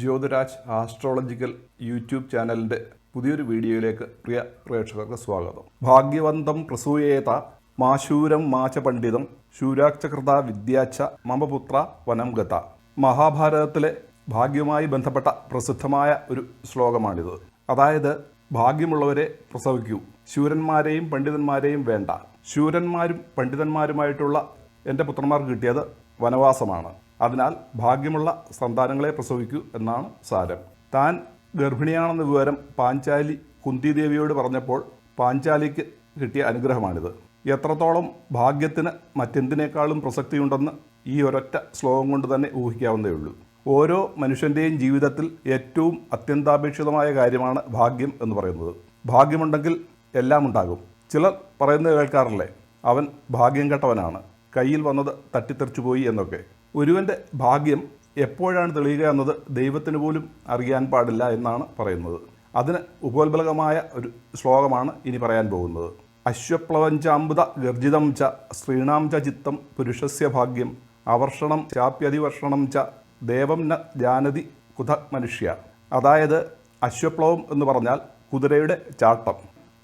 Jyothiraj astrological YouTube ചാനലിന്റെ പുതിയൊരു വീഡിയോയിലേക്ക് പ്രിയ പ്രേക്ഷകർക്ക് സ്വാഗതം. ഭാഗ്യവന്തം പ്രസൂയേത മാശൂരം മാച പണ്ഡിതം ശൂരാക്ഷകൃത വിദ്യാച്ച മമപുത്ര വനം ഗത. മഹാഭാരതത്തിലെ ഭാഗ്യവുമായി ബന്ധപ്പെട്ട പ്രസിദ്ധമായ ഒരു ശ്ലോകമാണിത്. അതായത് ഭാഗ്യമുള്ളവരെ പ്രസവിക്കൂ. ശൂരന്മാരെയും പണ്ഡിതന്മാരെയും വേണ്ട. ശൂരന്മാരും പണ്ഡിതന്മാരുമായിട്ടുള്ള എന്റെ പുത്രന്മാർക്ക് കിട്ടിയത് വനവാസമാണ്. അതിനാൽ ഭാഗ്യമുള്ള സന്താനങ്ങളെ പ്രസവിക്കൂ എന്നാണ് സാരം. താൻ ഗർഭിണിയാണെന്ന വിവരം പാഞ്ചാലി കുന്തിദേവിയോട് പറഞ്ഞപ്പോൾ പാഞ്ചാലിക്ക് കിട്ടിയ അനുഗ്രഹമാണിത്. എത്രത്തോളം ഭാഗ്യത്തിന് മറ്റെന്തിനേക്കാളും പ്രസക്തിയുണ്ടെന്ന് ഈ ഒരൊറ്റ ശ്ലോകം കൊണ്ട് തന്നെ ഊഹിക്കാവുന്നേ ഉള്ളൂ. ഓരോ മനുഷ്യന്റെയും ജീവിതത്തിൽ ഏറ്റവും അത്യന്താപേക്ഷിതമായ കാര്യമാണ് ഭാഗ്യം എന്ന് പറയുന്നത്. ഭാഗ്യമുണ്ടെങ്കിൽ എല്ലാം ഉണ്ടാകും. ചിലർ പറയുന്നത് കേൾക്കാറില്ലേ? അവൻ ഭാഗ്യം കെട്ടവനാണ്. കയ്യിൽ വന്നത് തട്ടിത്തെറിച്ചു പോയി എന്നൊക്കെ. ഒരുവന്റെ ഭാഗ്യം എപ്പോഴാണ് തെളിയുക എന്നത് ദൈവത്തിന് പോലും അറിയാൻ പാടില്ല എന്നാണ് പറയുന്നത്. അതിന് ഉപോത്ബലകമായ ഒരു ശ്ലോകമാണ് ഇനി പറയാൻ പോകുന്നത്. അശ്വപ്ലവഞ്ചാമ്പുത ഗർജിതം ച ശ്രീണാം ച ചിത്തം പുരുഷസ്യ ഭാഗ്യം അവർഷണം ചാപ്യതിവർഷണം ച ദേവം ന ജാനതി കുത മനുഷ്യ. അതായത് അശ്വപ്ലവം എന്ന് പറഞ്ഞാൽ കുതിരയുടെ ചാട്ടം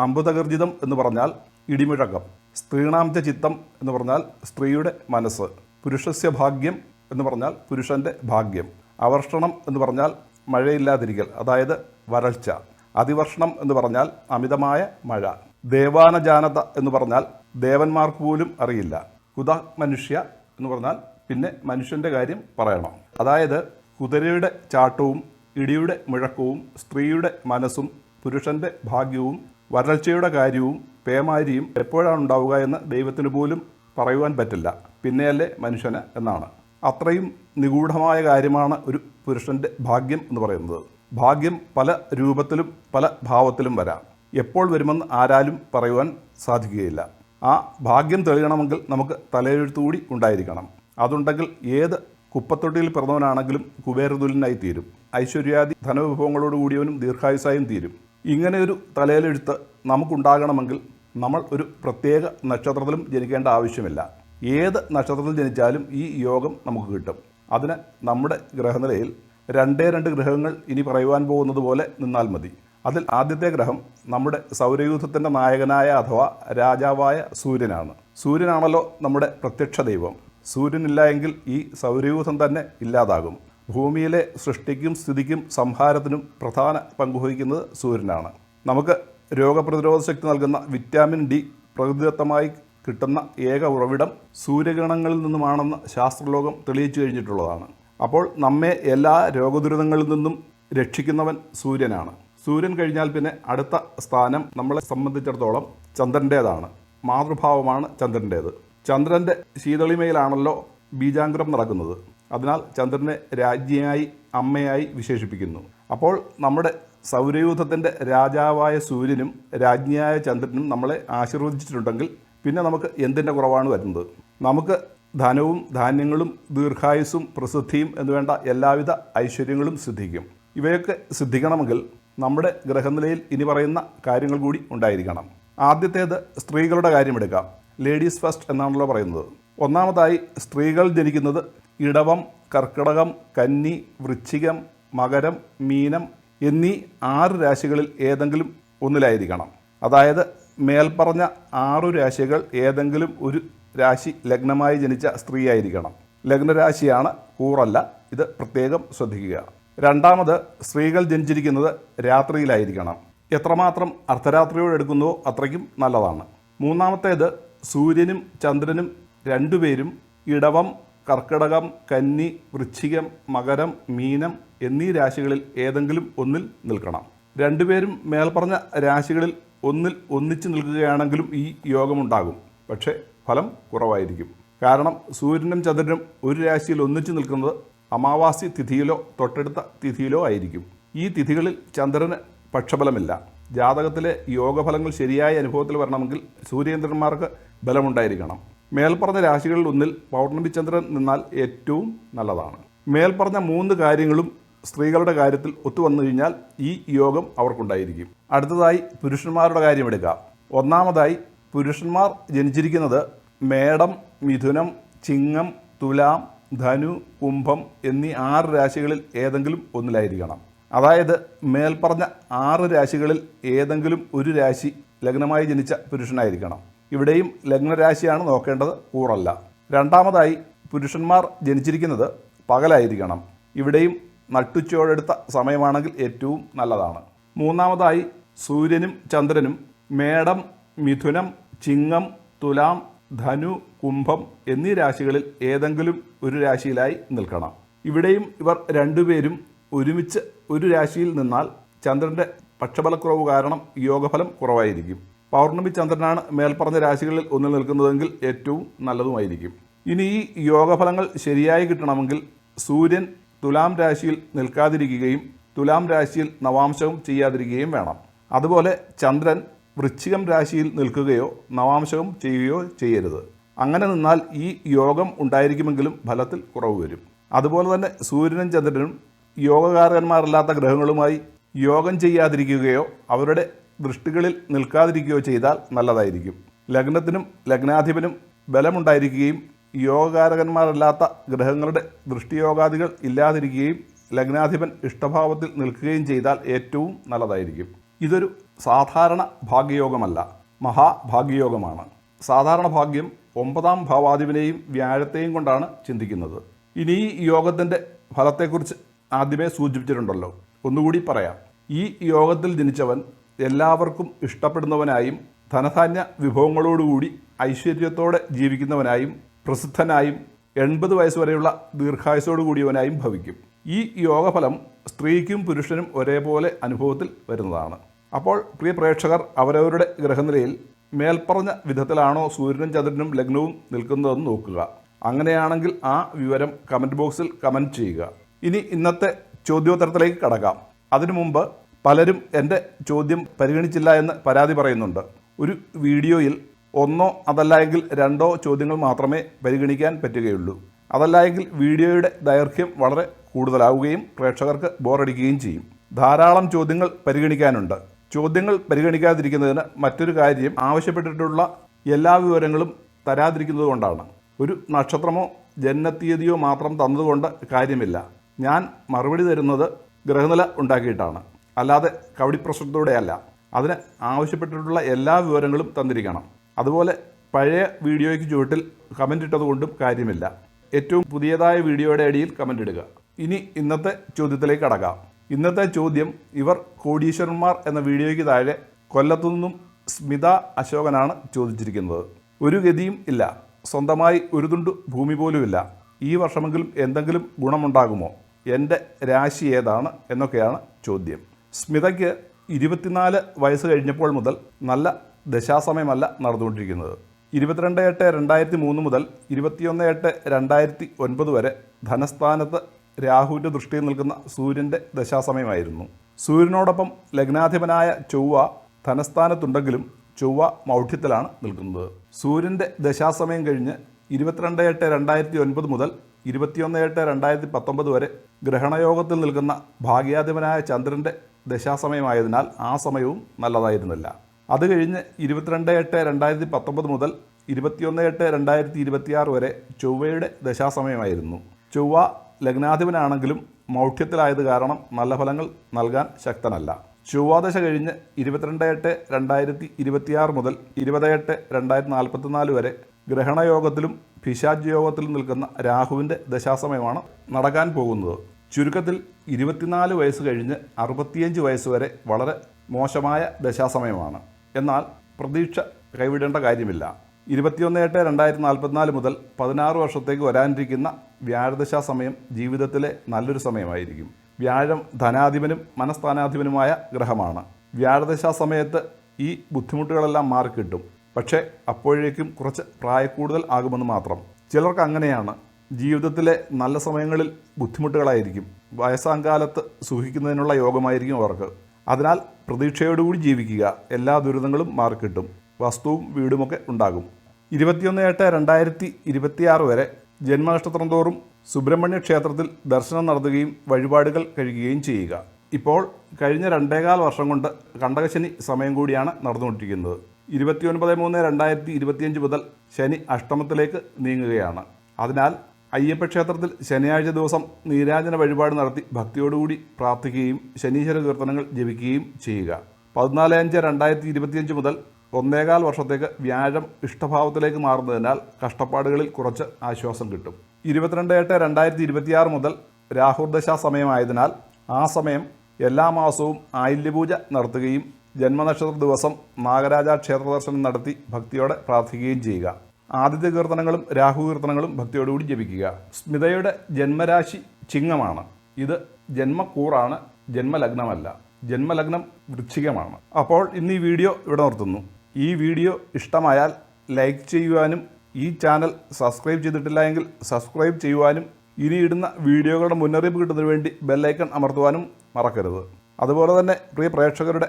അമ്പുതഗർജിതം എന്ന് പറഞ്ഞാൽ ഇടിമുഴക്കം സ്ത്രീണാംച ചിത്തം എന്ന് പറഞ്ഞാൽ സ്ത്രീയുടെ മനസ്സ്. പുരുഷസ്യ ഭാഗ്യം എന്ന് പറഞ്ഞാൽ പുരുഷന്റെ ഭാഗ്യം. അവർഷണം എന്ന് പറഞ്ഞാൽ മഴയില്ലാതിരിക്കൽ അതായത് വരൾച്ച. അതിവർഷണം എന്ന് പറഞ്ഞാൽ അമിതമായ മഴ. ദേവാനജാനത എന്ന് പറഞ്ഞാൽ ദേവന്മാർക്ക് പോലും അറിയില്ല. കുത മനുഷ്യ എന്ന് പറഞ്ഞാൽ പിന്നെ മനുഷ്യന്റെ കാര്യം പറയണം. അതായത് കുതിരയുടെ ചാട്ടവും ഇടിയുടെ മുഴക്കവും സ്ത്രീയുടെ മനസ്സും പുരുഷന്റെ ഭാഗ്യവും വരൾച്ചയുടെ കാര്യവും പേമാരിയും എപ്പോഴാണ് ഉണ്ടാവുക എന്ന് ദൈവത്തിന് പോലും പറയുവാൻ പറ്റില്ല. പിന്നെയല്ലേ മനുഷ്യന് എന്നാണ്. അത്രയും നിഗൂഢമായ കാര്യമാണ് ഒരു പുരുഷന്റെ ഭാഗ്യം എന്ന് പറയുന്നത്. ഭാഗ്യം പല രൂപത്തിലും പല ഭാവത്തിലും വരാം. എപ്പോൾ വരുമെന്ന് ആരാലും പറയുവാൻ സാധിക്കുകയില്ല. ആ ഭാഗ്യം തെളിയണമെങ്കിൽ നമുക്ക് തലയെഴുത്തുകൂടി ഉണ്ടായിരിക്കണം. അതുണ്ടെങ്കിൽ ഏത് കുപ്പത്തൊട്ടിയിൽ പിറന്നവനാണെങ്കിലും കുബേരതുലിനായി തീരും. ഐശ്വര്യാദി ധനവിഭവങ്ങളോട് കൂടിയവനും ദീർഘായുസായും തീരും. ഇങ്ങനെ ഒരു തലയിലെഴുത്ത് നമുക്കുണ്ടാകണമെങ്കിൽ നമ്മൾ ഒരു പ്രത്യേക നക്ഷത്രത്തിലും ജനിക്കേണ്ട ആവശ്യമില്ല. ഏത് നക്ഷത്രത്തിൽ ജനിച്ചാലും ഈ യോഗം നമുക്ക് കിട്ടും. അതിന് നമ്മുടെ ഗ്രഹനിലയിൽ രണ്ടേ രണ്ട് ഗ്രഹങ്ങൾ ഇനി പറയുവാൻ പോകുന്നത് പോലെ നിന്നാൽ മതി. അതിൽ ആദ്യത്തെ ഗ്രഹം നമ്മുടെ സൗരയൂഥത്തിന്റെ നായകനായ അഥവാ രാജാവായ സൂര്യനാണ്. സൂര്യനാണല്ലോ നമ്മുടെ പ്രത്യക്ഷ ദൈവം. സൂര്യനില്ല എങ്കിൽ ഈ സൗരയൂഥം തന്നെ ഇല്ലാതാകും. ഭൂമിയിലെ സൃഷ്ടിക്കും സ്ഥിതിക്കും സംഹാരത്തിനും പ്രധാന പങ്കുവഹിക്കുന്നത് സൂര്യനാണ്. നമുക്ക് രോഗപ്രതിരോധ ശക്തി നൽകുന്ന വിറ്റാമിൻ ഡി പ്രകൃതിദത്തമായി കിട്ടുന്ന ഏക ഉറവിടം സൂര്യഗ്രഹണങ്ങളിൽ നിന്നുമാണെന്ന് ശാസ്ത്രലോകം തെളിയിച്ചു കഴിഞ്ഞിട്ടുള്ളതാണ്. അപ്പോൾ നമ്മെ എല്ലാ രോഗദുരിതങ്ങളിൽ നിന്നും രക്ഷിക്കുന്നവൻ സൂര്യനാണ്. സൂര്യൻ കഴിഞ്ഞാൽ പിന്നെ അടുത്ത സ്ഥാനം നമ്മളെ സംബന്ധിച്ചിടത്തോളം ചന്ദ്രന്റേതാണ്. മാതൃഭാവമാണ് ചന്ദ്രന്റേത്. ചന്ദ്രന്റെ ശീതളിമയിലാണല്ലോ ബീജാങ്കുരം നടക്കുന്നത്. അതിനാൽ ചന്ദ്രനെ രാജ്യമായി അമ്മയായി വിശേഷിപ്പിക്കുന്നു. അപ്പോൾ നമ്മുടെ സൗരയൂഥത്തിന്റെ രാജാവായ സൂര്യനും രാജ്ഞിയായ ചന്ദ്രനും നമ്മളെ ആശീർവദിച്ചിട്ടുണ്ടെങ്കിൽ പിന്നെ നമുക്ക് എന്തിന്റെ കുറവാണ് വരുന്നത്? നമുക്ക് ധനവും ധാന്യങ്ങളും ദീർഘായുസ്സും പ്രസിദ്ധിയും എന്നുവേണ്ട എല്ലാവിധ ഐശ്വര്യങ്ങളും സിദ്ധിക്കും. ഇവയൊക്കെ സിദ്ധിക്കണമെങ്കിൽ നമ്മുടെ ഗ്രഹനിലയിൽ ഇനി പറയുന്ന കാര്യങ്ങൾ കൂടി ഉണ്ടായിരിക്കണം. ആദ്യത്തേത് സ്ത്രീകളുടെ കാര്യമെടുക്കാം. ലേഡീസ് ഫസ്റ്റ് എന്നാണല്ലോ പറയുന്നത്. ഒന്നാമതായി സ്ത്രീകൾ ജനിക്കുന്നത് ഇടവം കർക്കിടകം കന്നി വൃശ്ചികം മകരം മീനം എന്നീ ആറ് രാശികളിൽ ഏതെങ്കിലും ഒന്നിലായിരിക്കണം. അതായത് മേൽപ്പറഞ്ഞ ആറു രാശികൾ ഏതെങ്കിലും ഒരു രാശി ലഗ്നമായി ജനിച്ച സ്ത്രീയായിരിക്കണം. ലഗ്നരാശിയാണ് കൂറല്ല ഇത് പ്രത്യേകം ശ്രദ്ധിക്കുക. രണ്ടാമത് സ്ത്രീകൾ ജനിച്ചിരിക്കുന്നത് രാത്രിയിലായിരിക്കണം. എത്രമാത്രം അർദ്ധരാത്രിയോട് എടുക്കുന്നുവോ അത്രയ്ക്കും നല്ലതാണ്. മൂന്നാമത്തേത് സൂര്യനും ചന്ദ്രനും രണ്ടുപേരും ഇടവം കർക്കിടകം കന്നി വൃശ്ചികം മകരം മീനം എന്നീ രാശികളിൽ ഏതെങ്കിലും ഒന്നിൽ നിൽക്കണം. രണ്ടുപേരും മേൽപ്പറഞ്ഞ രാശികളിൽ ഒന്നിൽ ഒന്നിച്ചു നിൽക്കുകയാണെങ്കിലും ഈ യോഗമുണ്ടാകും. പക്ഷേ ഫലം കുറവായിരിക്കും. കാരണം സൂര്യനും ചന്ദ്രനും ഒരു രാശിയിൽ ഒന്നിച്ചു നിൽക്കുന്നത് അമാവാസി തിഥിയിലോ തൊട്ടടുത്ത തിഥിയിലോ ആയിരിക്കും. ഈ തിഥികളിൽ ചന്ദ്രന് പക്ഷബലമില്ല ജാതകത്തിലെ യോഗഫലങ്ങൾ ശരിയായ അനുഭവത്തിൽ വരണമെങ്കിൽ സൂര്യേന്ദ്രന്മാർക്ക് ബലമുണ്ടായിരിക്കണം. മേൽപ്പറഞ്ഞ രാശികളിൽ ഒന്നിൽ പൗർണമി ചന്ദ്രൻ നിന്നാൽ ഏറ്റവും നല്ലതാണ്. മേൽപ്പറഞ്ഞ മൂന്ന് കാര്യങ്ങളും സ്ത്രീകളുടെ കാര്യത്തിൽ ഒത്തുവന്നു കഴിഞ്ഞാൽ ഈ യോഗം അവർക്കുണ്ടായിരിക്കും. അടുത്തതായി പുരുഷന്മാരുടെ കാര്യമെടുക്കാം ഒന്നാമതായി പുരുഷന്മാർ ജനിച്ചിരിക്കുന്നത് മേടം മിഥുനം ചിങ്ങം തുലാം ധനു കുംഭം എന്നീ ആറ് രാശികളിൽ ഏതെങ്കിലും ഒന്നിലായിരിക്കണം. അതായത് മേൽപ്പറഞ്ഞ ആറ് രാശികളിൽ ഏതെങ്കിലും ഒരു രാശി ലഗ്നമായി ജനിച്ച പുരുഷനായിരിക്കണം. ഇവിടെയും ലഗ്നരാശിയാണ് നോക്കേണ്ടത് കൂറല്ല. രണ്ടാമതായി പുരുഷന്മാർ ജനിച്ചിരിക്കുന്നത് പകലായിരിക്കണം. ഇവിടെയും നട്ടുച്ചയോടെടുത്ത സമയമാണെങ്കിൽ ഏറ്റവും നല്ലതാണ്. മൂന്നാമതായി സൂര്യനും ചന്ദ്രനും മേടം മിഥുനം ചിങ്ങം തുലാം ധനു കുംഭം എന്നീ രാശികളിൽ ഏതെങ്കിലും ഒരു രാശിയിലായി നിൽക്കണം. ഇവിടെയും ഇവർ രണ്ടുപേരും ഒരുമിച്ച് ഒരു രാശിയിൽ നിന്നാൽ ചന്ദ്രന്റെ പക്ഷബലക്കുറവ് കാരണം യോഗഫലം കുറവായിരിക്കും. പൗർണമി ചന്ദ്രനാണ് മേൽപ്പറഞ്ഞ രാശികളിൽ ഒന്നിൽ നിൽക്കുന്നതെങ്കിൽ ഏറ്റവും നല്ലതുമായിരിക്കും. ഇനി ഈ യോഗഫലങ്ങൾ ശരിയായി കിട്ടണമെങ്കിൽ സൂര്യൻ തുലാം രാശിയിൽ നിൽക്കാതിരിക്കുകയും തുലാം രാശിയിൽ നവാംശവും ചെയ്യാതിരിക്കുകയും വേണം. അതുപോലെ ചന്ദ്രൻ വൃശ്ചികം രാശിയിൽ നിൽക്കുകയോ നവാംശവും ചെയ്യുകയോ ചെയ്യരുത്. അങ്ങനെ നിന്നാൽ ഈ യോഗം ഉണ്ടായിരിക്കുമെങ്കിലും ഫലത്തിൽ കുറവ് വരും. അതുപോലെ തന്നെ സൂര്യനും ചന്ദ്രനും യോഗകാരകന്മാരല്ലാത്ത ഗ്രഹങ്ങളുമായി യോഗം ചെയ്യാതിരിക്കുകയോ അവരുടെ ദൃഷ്ടികളിൽ നിൽക്കാതിരിക്കുകയോ ചെയ്താൽ നല്ലതായിരിക്കും. ലഗ്നത്തിനും ലഗ്നാധിപനും ബലമുണ്ടായിരിക്കുകയും യോഗകാരകന്മാരല്ലാത്ത ഗ്രഹങ്ങളുടെ ദൃഷ്ടിയോഗാദികൾ ഇല്ലാതിരിക്കുകയും ലഗ്നാധിപൻ ഇഷ്ടഭാവത്തിൽ നിൽക്കുകയും ചെയ്താൽ ഏറ്റവും നല്ലതായിരിക്കും. ഇതൊരു സാധാരണ ഭാഗ്യയോഗമല്ല മഹാഭാഗ്യയോഗമാണ്. സാധാരണ ഭാഗ്യം ഒമ്പതാം ഭാവാധിപനെയും വ്യാഴത്തെയും കൊണ്ടാണ് ചിന്തിക്കുന്നത്. ഇനി ഈ യോഗത്തിന്റെ ഫലത്തെക്കുറിച്ച് ആദ്യമേ സൂചിപ്പിച്ചിട്ടുണ്ടല്ലോ. ഒന്നുകൂടി പറയാം. ഈ യോഗത്തിൽ ജനിച്ചവൻ എല്ലാവർക്കും ഇഷ്ടപ്പെടുന്നവനായും ധനധാന്യ വിഭവങ്ങളോടുകൂടി ഐശ്വര്യത്തോടെ ജീവിക്കുന്നവനായും പ്രസിദ്ധനായും എൺപത് വയസ്സുവരെയുള്ള ദീർഘായുസോടു കൂടിയവനായും ഭവിക്കും. ഈ യോഗഫലം സ്ത്രീക്കും പുരുഷനും ഒരേപോലെ അനുഭവത്തിൽ വരുന്നതാണ്. അപ്പോൾ പ്രിയ പ്രേക്ഷകർ അവരവരുടെ ഗ്രഹനിലയിൽ മേൽപ്പറഞ്ഞ വിധത്തിലാണോ സൂര്യനും ചന്ദ്രനും ലഗ്നവും നിൽക്കുന്നതെന്ന് നോക്കുക. അങ്ങനെയാണെങ്കിൽ ആ വിവരം കമന്റ് ബോക്സിൽ കമന്റ് ചെയ്യുക. ഇനി ഇന്നത്തെ ചോദ്യോത്തരത്തിലേക്ക് കടക്കാം. അതിനു മുമ്പ് പലരും എന്റെ ചോദ്യം പരിഗണിച്ചില്ല എന്ന് പരാതി പറയുന്നുണ്ട്. ഒരു വീഡിയോയിൽ ഒന്നോ അതല്ല എങ്കിൽ രണ്ടോ ചോദ്യങ്ങൾ മാത്രമേ പരിഗണിക്കാൻ പറ്റുകയുള്ളൂ. അതല്ല എങ്കിൽ വീഡിയോയുടെ ദൈർഘ്യം വളരെ കൂടുതലാവുകയും പ്രേക്ഷകർക്ക് ബോറടിക്കുകയും ചെയ്യും. ധാരാളം ചോദ്യങ്ങൾ പരിഗണിക്കാനുണ്ട്. ചോദ്യങ്ങൾ പരിഗണിക്കാതിരിക്കുന്നതിന് മറ്റൊരു കാര്യം ആവശ്യപ്പെട്ടിട്ടുള്ള എല്ലാ വിവരങ്ങളും തരാതിരിക്കുന്നത് കൊണ്ടാണ്. ഒരു നക്ഷത്രമോ ജന്മത്തീയതിയോ മാത്രം തന്നതുകൊണ്ട് കാര്യമില്ല. ഞാൻ മറുപടി തരുന്നത് ഗ്രഹനില ഉണ്ടാക്കിയിട്ടാണ്. അല്ലാതെ കവടി പ്രശ്നത്തോടെയല്ല അതിന് ആവശ്യപ്പെട്ടിട്ടുള്ള എല്ലാ വിവരങ്ങളും തന്നിരിക്കണം. അതുപോലെ പഴയ വീഡിയോയ്ക്ക് ചുവട്ടിൽ കമന്റ് ഇട്ടതുകൊണ്ടും കാര്യമില്ല. ഏറ്റവും പുതിയതായ വീഡിയോയുടെ അടിയിൽ കമന്റ് ഇടുക. ഇനി ഇന്നത്തെ ചോദ്യത്തിലേക്ക് കടക്കാം. ഇന്നത്തെ ചോദ്യം ഇവർ കോടീശ്വരന്മാർ എന്ന വീഡിയോയ്ക്ക് താഴെ കൊല്ലത്തു നിന്നും സ്മിത അശോകനാണ് ചോദിച്ചിരിക്കുന്നത്. ഒരു ഗതിയും ഇല്ല. സ്വന്തമായി ഒരു തുണ്ട് ഭൂമി പോലുമില്ല ഈ വർഷമെങ്കിലും എന്തെങ്കിലും ഗുണമുണ്ടാകുമോ? എന്റെ രാശി ഏതാണ് എന്നൊക്കെയാണ് ചോദ്യം. സ്മിതയ്ക്ക് ഇരുപത്തിനാല് വയസ്സ് കഴിഞ്ഞപ്പോൾ മുതൽ നല്ല ദശാസമയമല്ല നടന്നുകൊണ്ടിരിക്കുന്നത്. ഇരുപത്തിരണ്ട് എട്ട് രണ്ടായിരത്തി മൂന്ന് മുതൽ ഇരുപത്തിയൊന്ന് എട്ട് രണ്ടായിരത്തി ഒൻപത് വരെ ധനസ്ഥാനത്ത് രാഹുവിന്റെ ദൃഷ്ടിയിൽ നിൽക്കുന്ന സൂര്യന്റെ ദശാസമയമായിരുന്നു. സൂര്യനോടൊപ്പം ലഗ്നാധിപനായ ചൊവ്വ ധനസ്ഥാനത്തുണ്ടെങ്കിലും ചൊവ്വ മൗഢ്യത്തിലാണ് നിൽക്കുന്നത്. സൂര്യന്റെ ദശാസമയം കഴിഞ്ഞ് ഇരുപത്തിരണ്ട് എട്ട് രണ്ടായിരത്തി ഒൻപത് മുതൽ ഇരുപത്തിയൊന്ന് എട്ട് രണ്ടായിരത്തി പത്തൊമ്പത് വരെ ഗ്രഹണയോഗത്തിൽ നിൽക്കുന്ന ഭാഗ്യാധിപനായ ചന്ദ്രന്റെ ദശാസമയമായതിനാൽ ആ സമയവും നല്ലതായിരുന്നില്ല. അത് കഴിഞ്ഞ് ഇരുപത്തിരണ്ട് എട്ട് രണ്ടായിരത്തി പത്തൊമ്പത് മുതൽ ഇരുപത്തിയൊന്ന് എട്ട് രണ്ടായിരത്തി ഇരുപത്തിയാറ് വരെ ചൊവ്വയുടെ ദശാസമയമായിരുന്നു. ചൊവ്വ ലഗ്നാധിപനാണെങ്കിലും മൗഢ്യത്തിലായത് കാരണം നല്ല ഫലങ്ങൾ നൽകാൻ ശക്തനല്ല. ചൊവ്വാദശ കഴിഞ്ഞ് ഇരുപത്തിരണ്ട് എട്ട് രണ്ടായിരത്തി ഇരുപത്തിയാറ് മുതൽ ഇരുപത് എട്ട് രണ്ടായിരത്തി നാൽപ്പത്തിനാല് വരെ ഗ്രഹണയോഗത്തിലും പിശാജ് യോഗത്തിലും നിൽക്കുന്ന രാഹുവിന്റെ ദശാസമയമാണ് നടക്കാൻ പോകുന്നത്. ചുരുക്കത്തിൽ ഇരുപത്തിനാല് വയസ്സ് കഴിഞ്ഞ് അറുപത്തിയഞ്ച് വയസ്സ് വരെ വളരെ മോശമായ ദശാസമയമാണ്. എന്നാൽ പ്രതീക്ഷ കൈവിടേണ്ട കാര്യമില്ല. ഇരുപത്തിയൊന്ന് എട്ട് രണ്ടായിരത്തി നാൽപ്പത്തിനാല് മുതൽ പതിനാറ് വർഷത്തേക്ക് വരാനിരിക്കുന്ന വ്യാഴദശാ സമയം ജീവിതത്തിലെ നല്ലൊരു സമയമായിരിക്കും. വ്യാഴം ധനാധിപനും മനസ്ഥാനാധിപനുമായ ഗ്രഹമാണ്. വ്യാഴദശാ സമയത്ത് ഈ ബുദ്ധിമുട്ടുകളെല്ലാം മാറിക്കിട്ടും പക്ഷേ അപ്പോഴേക്കും കുറച്ച് പ്രായക്കൂടുതൽ ആകുമെന്ന് മാത്രം. ചിലർക്ക് അങ്ങനെയാണ്. ജീവിതത്തിലെ നല്ല സമയങ്ങളിൽ ബുദ്ധിമുട്ടുകളായിരിക്കും. വയസ്സാങ്കാലത്ത് സുഖിക്കുന്നതിനുള്ള യോഗമായിരിക്കും അവർക്ക്. അതിനാൽ പ്രതീക്ഷയോടുകൂടി ജീവിക്കുക. എല്ലാ ദുരിതങ്ങളും മാറിക്കിട്ടും. വസ്തുവും വീടുമൊക്കെ ഉണ്ടാകും. ഇരുപത്തിയൊന്ന് എട്ട് രണ്ടായിരത്തി ഇരുപത്തിയാറ് വരെ ജന്മനക്ഷത്രം തോറും സുബ്രഹ്മണ്യ ക്ഷേത്രത്തിൽ ദർശനം നടത്തുകയും വഴിപാടുകൾ കഴിക്കുകയും ചെയ്യുക. ഇപ്പോൾ കഴിഞ്ഞ രണ്ടേകാൽ വർഷം കൊണ്ട് കണ്ടകശനി സമയം കൂടിയാണ് നടന്നുകൊണ്ടിരിക്കുന്നത്. ഇരുപത്തിയൊൻപത് മൂന്ന് രണ്ടായിരത്തി ഇരുപത്തിയഞ്ച് മുതൽ ശനി അഷ്ടമത്തിലേക്ക് നീങ്ങുകയാണ്. അതിനാൽ അയ്യപ്പ ക്ഷേത്രത്തിൽ ശനിയാഴ്ച ദിവസം നീരാജന വഴിപാട് നടത്തി ഭക്തിയോടുകൂടി പ്രാർത്ഥിക്കുകയും ശനീശ്വര കീർത്തനങ്ങൾ ജപിക്കുകയും ചെയ്യുക. പതിനാല് അഞ്ച് രണ്ടായിരത്തി ഇരുപത്തിയഞ്ച് മുതൽ ഒന്നേകാൽ വർഷത്തേക്ക് വ്യാഴം ഇഷ്ടഭാവത്തിലേക്ക് മാറുന്നതിനാൽ കഷ്ടപ്പാടുകളിൽ കുറച്ച് ആശ്വാസം കിട്ടും. ഇരുപത്തിരണ്ട് എട്ട് രണ്ടായിരത്തി ഇരുപത്തിയാറ് മുതൽ രാഹുർദശാ സമയമായതിനാൽ ആ സമയം എല്ലാ മാസവും ആയില്യപൂജ നടത്തുകയും ജന്മനക്ഷത്ര ദിവസം നാഗരാജ ക്ഷേത്ര ദർശനം നടത്തി ഭക്തിയോടെ പ്രാർത്ഥിക്കുകയും ചെയ്യുക. ആദിത്യ കീർത്തനങ്ങളും രാഹു കീർത്തനങ്ങളും ഭക്തിയോടുകൂടി ജപിക്കുക. സ്മിതയുടെ ജന്മരാശി ചിങ്ങമാണ്. ഇത് ജന്മക്കൂറാണ് ജന്മലഗ്നമല്ല. ജന്മലഗ്നം വൃശ്ചികമാണ്. അപ്പോൾ ഇന്ന് ഈ വീഡിയോ ഇവിടെ നിർത്തുന്നു. ഈ വീഡിയോ ഇഷ്ടമായാൽ ലൈക്ക് ചെയ്യുവാനും ഈ ചാനൽ സബ്സ്ക്രൈബ് ചെയ്തിട്ടില്ല എങ്കിൽ സബ്സ്ക്രൈബ് ചെയ്യുവാനും ഇനി ഇടുന്ന വീഡിയോകളുടെ മുന്നറിയിപ്പ് കിട്ടുന്നതിന് വേണ്ടി ബെല്ലൈക്കൺ അമർത്തുവാനും മറക്കരുത്. അതുപോലെ തന്നെ പ്രിയ പ്രേക്ഷകരുടെ